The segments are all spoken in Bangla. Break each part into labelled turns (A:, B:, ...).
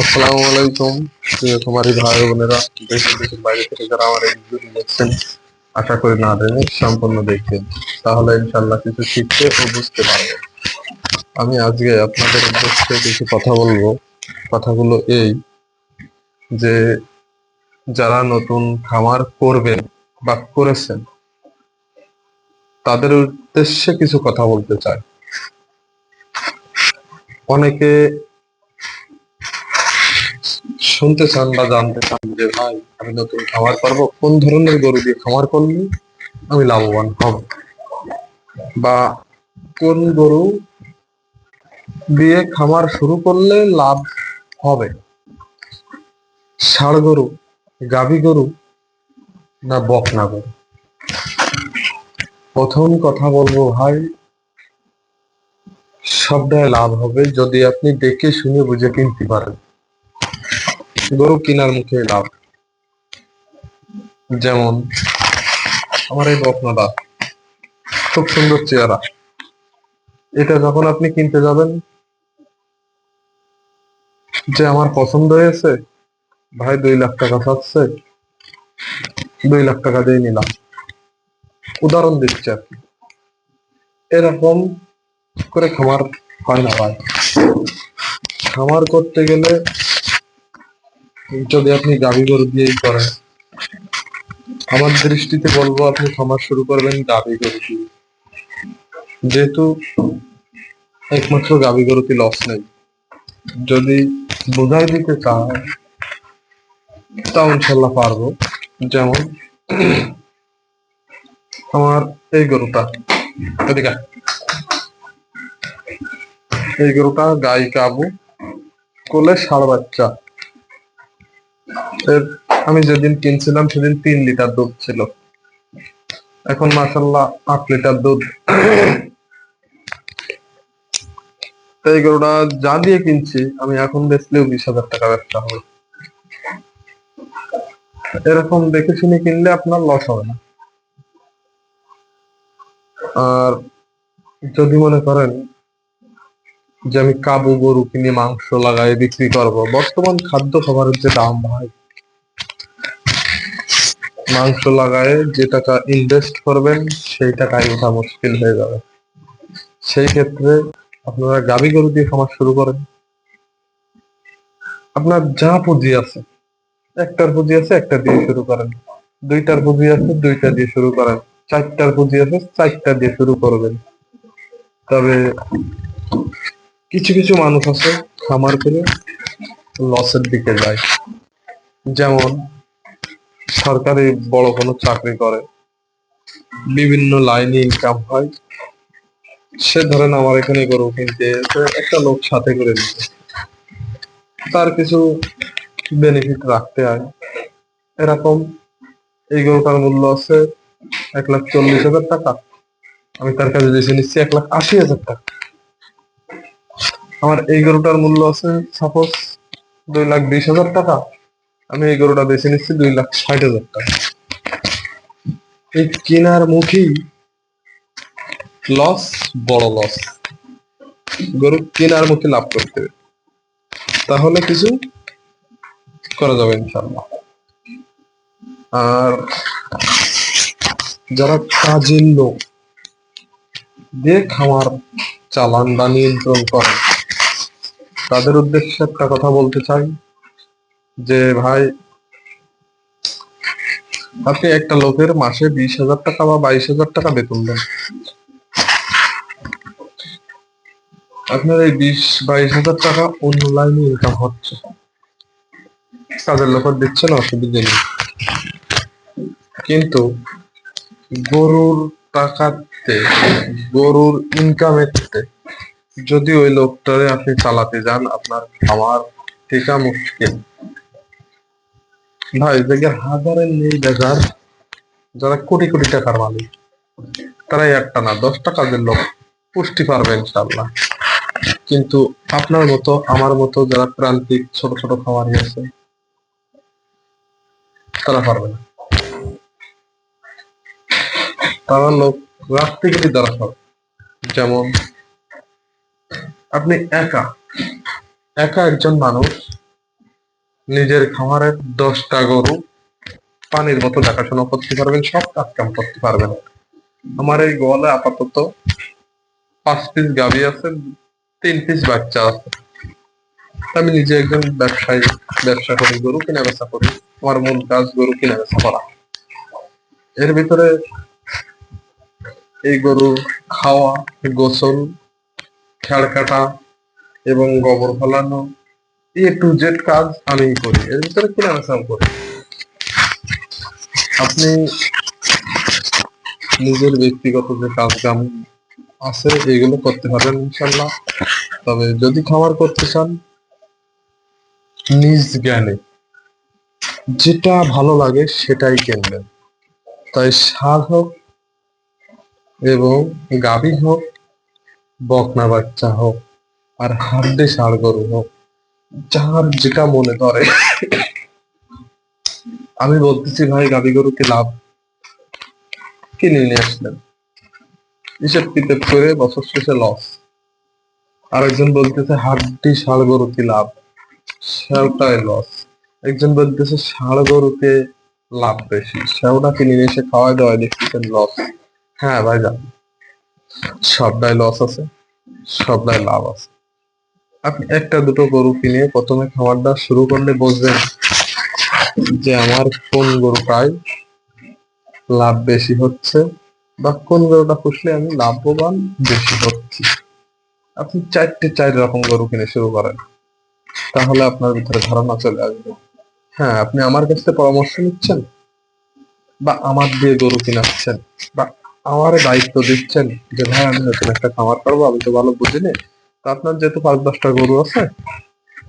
A: আসসালামু আলাইকুম প্রিয় কুমারী ভাই বোনেরা, দেশ বাইরে থেকে যারা আমার এই ভিডিওটি দেখছেন, আশা করি না দেবে সম্পূর্ণ দেখবেন। তাহলে ইনশাল্লাহ কিছু শিখতে ও বুঝতে পারবে আমি আজকে আপনাদের উদ্দেশ্যে কিছু কথা বলব। কথাগুলো এই যে যারা নতুন খামার করবেন বা করেছেন, তাদের উদ্দেশ্যে কিছু কথা বলতে চাই। অনেকে শুনতে চান বা জানতে চান যে, ভাই, আমি নতুন খামার করব কোন ধরনের গরু দিয়ে খামার করলে আমি লাভবান হব? বা কোন গরু দিয়ে খামার শুরু করলে লাভ হবে? ষাড় গরু, গাভী গরু না বকনা গরু? প্রথম কথা বলব, ভাই, সবটাই লাভ হবে যদি আপনি দেখে শুনে বুঝে কিনতে পারেন। গরু কেনার মুখে লাভ যেমন আমার এই বকনাটা খুব সুন্দর চেহারা। এটা যখন আপনি কিনতে যাবেন, যে আমার পছন্দ হয়েছে, ভাই দুই লাখ টাকা চাচ্ছে, দুই লাখ টাকা দিয়ে নিলাম। উদাহরণ দিচ্ছি আর এরকম করে খামার হয় না ভাই। খামার করতে গেলে যদি আপনি গাভী গরু দিয়েই করেন। আমার দৃষ্টিতে বলব, আপনি খামার শুরু করবেন গাভী গরু দিয়ে। যেহেতু একমাত্র গাভী গরুতে লস নেই। যদি বোঝাই দিতে চান, তাও ইনশাল্লাহ পারব। যেমন আমার এই গরুটা এই গরুটা গাই কাবু, কোলে ষাড় বাচ্চা। আমি যেদিন কিনছিলাম সেদিন তিন লিটার দুধ ছিল। এখন মাসাল্লাহ আট লিটার দুধ। এই গরুটা যা দিয়ে কিনছি, আমি এখন বেচলেও বিশ হাজার টাকা ব্যবসা হবে। এরকম দেখে শুনে কিনলে আপনার লস হবে না। আর যদি মনে করেন যে আমি কাবু গরু কিনে মাংস লাগাই বিক্রি করব, বর্তমান খাদ্য খাবারের যে দাম ভাই মাংস লাগায় যে টাকা ইনভেস্ট করবেন সেই টাকায় ওঠা মুশকিল হয়ে যাবে। সেই ক্ষেত্রে আপনারা গাবি গরু দিয়ে খামার শুরু করেন। আপনার যা পুঁজি আছে, একটার পুঁজি আছে, একটা দিয়ে শুরু করেন। দুইটার পুঁজি আছে, দুইটা দিয়ে শুরু করেন। চারটার পুঁজি আছে, চারটা দিয়ে শুরু করবেন। তবে কিছু কিছু মানুষ আছে, খামার করে লসের দিকে যায়। যেমন সরকারি বড় কোনো চাকরি করে, বিভিন্ন লাইনে ইনকাম হয়। সে ধরেন আমার এখানে গরু কিনতে একটা লোক সাথে করে দিতে তার কিছু বেনিফিট রাখতে হয়। এরকম এই গরুটার মূল্য আছে এক লাখ চল্লিশ হাজার টাকা। আমি তার কাছে বেছে নিচ্ছি এক লাখ আশি হাজার টাকা। আমার এই গরুটার মূল্য আছে সাপোজ দুই লাখ বিশ হাজার টাকা। আমি এই গরুটা বেছে নিচ্ছি দুই লাখ ষাট হাজার টাকা। এই কেনার মুখেই লস বড় লস গরু কেনার মুখে লাভ করতে তাহলে কিছু করা যাবে ইনশাল্লাহ আর যারা কাজের লোক দিয়ে খামার চালান বা নিয়ন্ত্রণ করে। তাদের উদ্দেশ্যে একটা কথা বলতে চাই। যে ভাই, আপনি একটা লোকের মাসে বিশ হাজার টাকা বা বাইশ হাজার টাকা বেতন দেন। আপনার এই বিশ, বাইশ হাজার টাকা অন্য লাইনে ইনকাম হচ্ছে। কাজের লোকের দিচ্ছেন অসুবিধে নেই। কিন্তু গরুর টাকাতে, গরুর ইনকামেতে যদি ওই লোকটারে আপনি চালাতে যান, আপনার খাওয়ার টেকা মুশকিল। ভাই দেখে হাজারের নেই বেজার যারা কোটি কোটি টাকার মালিক, তারাই একটা না দশটা কাজের লোক পুষ্টি পারবে ইনশাল্লাহ কিন্তু আপনার মতো, আমার মতো যারা প্রান্তিক, ছোট ছোট খামারি আছে, তারা পারবে না। তারা লোক রাখতে গেলে দ্বারা হবে যেমন, আপনি একা একা একজন মানুষ নিজের খামারের দশটা গরু, পানির মতো দেখাশোনা করতে পারবেন, সব কাজ কাম করতে পারবেন। আমার এই গোয়ালে আপাতত পাঁচ পিস গাভী আছে, তিন পিস বাচ্চা আছে। আমি নিজে একজন ব্যবসায়ী, ব্যবসা করি, গরু কিনা বেচা করি। আমার মূল কাজ গরু কিনা বেচা করা। এর ভিতরে এই গরু খাওয়া, গোসল খেড় কাটা এবং গোবর ফলানো এ টু জেড কাজ আমি করি। এর ভিতরে কিনা বেচাও করি? আপনি নিজের ব্যক্তিগত যে কাজ কাম আছে, এগুলো করতে পারবেন ইনশাল্লাহ তবে যদি খামার করতে চান, নিজ জ্ঞানে যেটা ভালো লাগে সেটাই কিনবেন। তাই ষাঁড় হোক এবং গাভী হোক, বকনা বাচ্চা হোক, আর হাড্ডে সার গরু হোক যার যেটা মনে করে আমি বলতেছি, ভাই গাভী গরুকে লাভ কিনে নিয়ে আসলেন। হিসেব কিতাব করে বছর শেষে লস আরেকজন বলতেছে, হাড্ডি ষাঁড় গরুতে লাভ সেওটাই লস একজন বলতেছে ষাঁড় গরুতে লাভ বেশি সেওটা কিনে নিয়ে এসে খাওয়াই দেওয়া দেখতেছেন লস হ্যাঁ ভাই যান সবটাই লস আছে, সবটাই লাভ আছে। আপনি একটা দুটো গরু কিনে প্রথমে খামারটা শুরু করলে বুঝবেন যে আমার কোন গরুটায় লাভ বেশি হচ্ছে বা কোন গরুটা পুষলে আমি লাভবান বেশি হচ্ছি আপনি চারটে চার রকম গরু কিনে শুরু করেন, তাহলে আপনার ভিতরে ধারণা চলে আসবে হ্যাঁ আপনি আমার কাছ থেকে পরামর্শ নিচ্ছেন বা আমার দিয়ে গরু কিনাচ্ছেন বা আমার দায়িত্ব দিচ্ছেন যে, ভাই, আমি নতুন একটা খামার করব, আমি তো ভালো বুঝি নে। তো আপনার যেহেতু পাঁচ দশটা গরু আছে,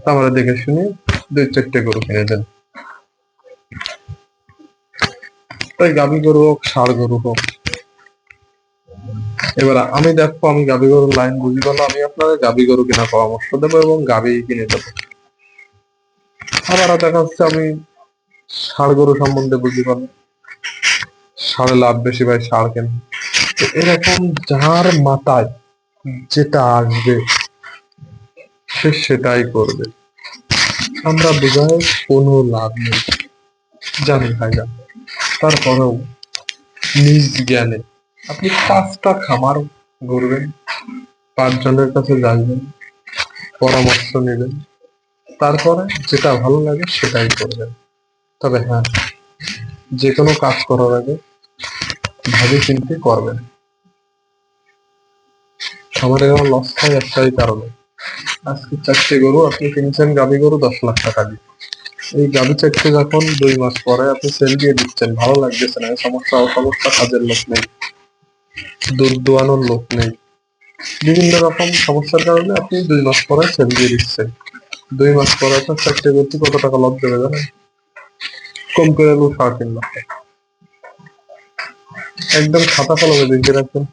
A: তা আমরা দেখে শুনে দুই চারটে গরু কিনে দেন। তাই গাভী গরু হোক, ষাড় গরু হোক। এবার আমি দেখব আমি গাভী গরুর লাইন বুঝি বলো আমি আপনাদের গাভী গরু কেনার পরামর্শ দেবো এবং গাভী কিনে দেবো। আবার দেখা যাচ্ছে আমি ষাড় গরু সম্বন্ধে বুঝি পারো ষাড়ে লাভ বেশি ভাই, ষাড় কেন। এরকম যার মাথায় যেটা আসবে সে সেটাই করবে। আমরা বোঝায় কোনো লাভ নেই। জানি ভাই জানি তারপরেও নিজ জ্ঞানে আপনি পাঁচটা খামার ঘুরবেন পাঁচজনের কাছে যাইবেন, পরামর্শ নেবেন, তারপরে যেটা ভালো লাগে সেটাই করবেন। তবে হ্যাঁ যে কোনো কাজ করার আগে ভাবে চিন্তে করবেন। খামারে আমার লস হয় একটাই কারণে। আজকে চারটে গরু, আপনি কিনছেন গাভী গরু দশ লাখ টাকা দিয়ে। এই গাভী চারটে যখন দুই মাস পরে আপনি সেল দিয়ে দিচ্ছেন, ভালো লাগতেছে না, সমস্যা, অসমস্যা, কাজের লোক নেই দুধ দোয়ানোর লোক নেই। বিভিন্ন রকম সমস্যার কারণে আপনি দুই মাস পরে সেল দিয়ে দিচ্ছেন। দুই মাস পরে আপনার চারটে গরু কত টাকা লাভ দেবে জানেন? কম করে হলেও সাড়ে তিন লাখ। একদম খাতা কলমে লিখে রাখবেন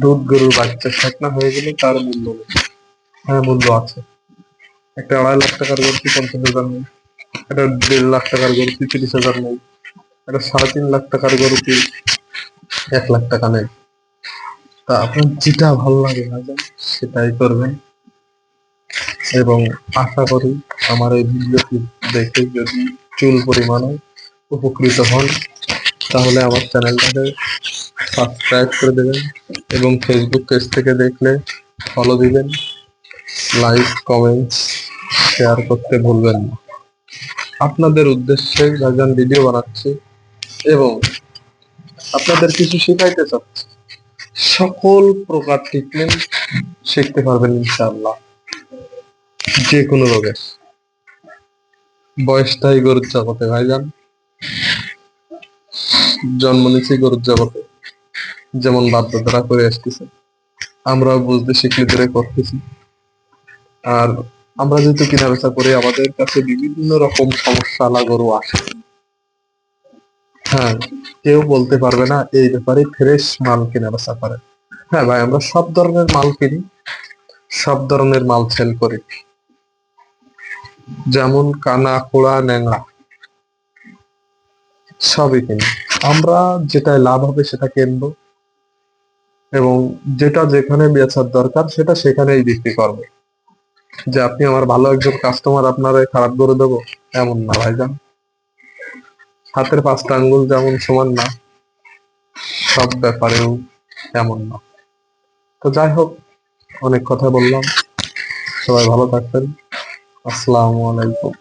A: দুধ গরুর বাচ্চা শেখনা হয়ে গেলে তার মূল্য নেই। হ্যাঁ বন্ধু আছে। একটা আড়াই লাখ টাকার গরুটি পঞ্চাশ হাজার নেই, একটা দেড় লাখ টাকার গরুটি তিরিশ হাজার নেই, একটা সাড়ে তিন লাখ টাকার গরুটি এক লাখ টাকা নেই। তা আপনার যেটা ভালো লাগে ভাইজান সেটাই করবেন। এবং আশা করি আমার এই ভিডিওটি দেখে যদি চুল পরিমাণে উপকৃত হন, তাহলে আমার চ্যানেলটাকে সাবস্ক্রাইব করে দেবেন এবং ফেসবুক পেজ থেকে দেখলে ফলো দিবেন। লাইক কমেন্টস শেয়ার করতে ভুলবেন না। আপনাদের উদ্দেশ্যে ভাইজান ভিডিও বানাচ্ছি এবং আপনাদের কিছু শেখাইতে চাচ্ছি। সকল প্রকার ট্রিটমেন্ট শিখতে পারবেন ইনশাআল্লাহ। যে কোনো রোগের বয়সটাই গরুর জগতে, ভাইজান। জন্ম নিয়েছি গরুর জগতে। যেমন বাধ্যতারা করে আসতেছে। আমরাও বুঝতে শিখলে ধরে করতেছি। আর আমরা যেহেতু কেনা বেচা করি আমাদের কাছে বিভিন্ন রকম সমস্যা আলা গরু আসে। হ্যাঁ কেউ বলতে পারবে না এই ব্যাপারে ফ্রেশ মাল কেনা বেচা করে। হ্যাঁ ভাই, আমরা সব ধরনের মাল কিনি, সব ধরনের মাল সেল করি। যেমন কানা, কোড়া ন্যাংরা সবই কিনি। আমরা যেটায় লাভ হবে সেটা কিনবো এবং যেটা যেখানে বেচার দরকার সেটা সেখানেই বিক্রি করব। যে আপনি আমার ভালো একজন কাস্টমার আপনারে খারাপ করে দেবো? এমন না ভাই যান হাতের পাঁচটা আঙ্গুল যেমন সমান না, সব ব্যাপারেও এমন না। তো যাই হোক, অনেক কথা বললাম। সবাই ভালো থাকবেন। আসসালামু আলাইকুম।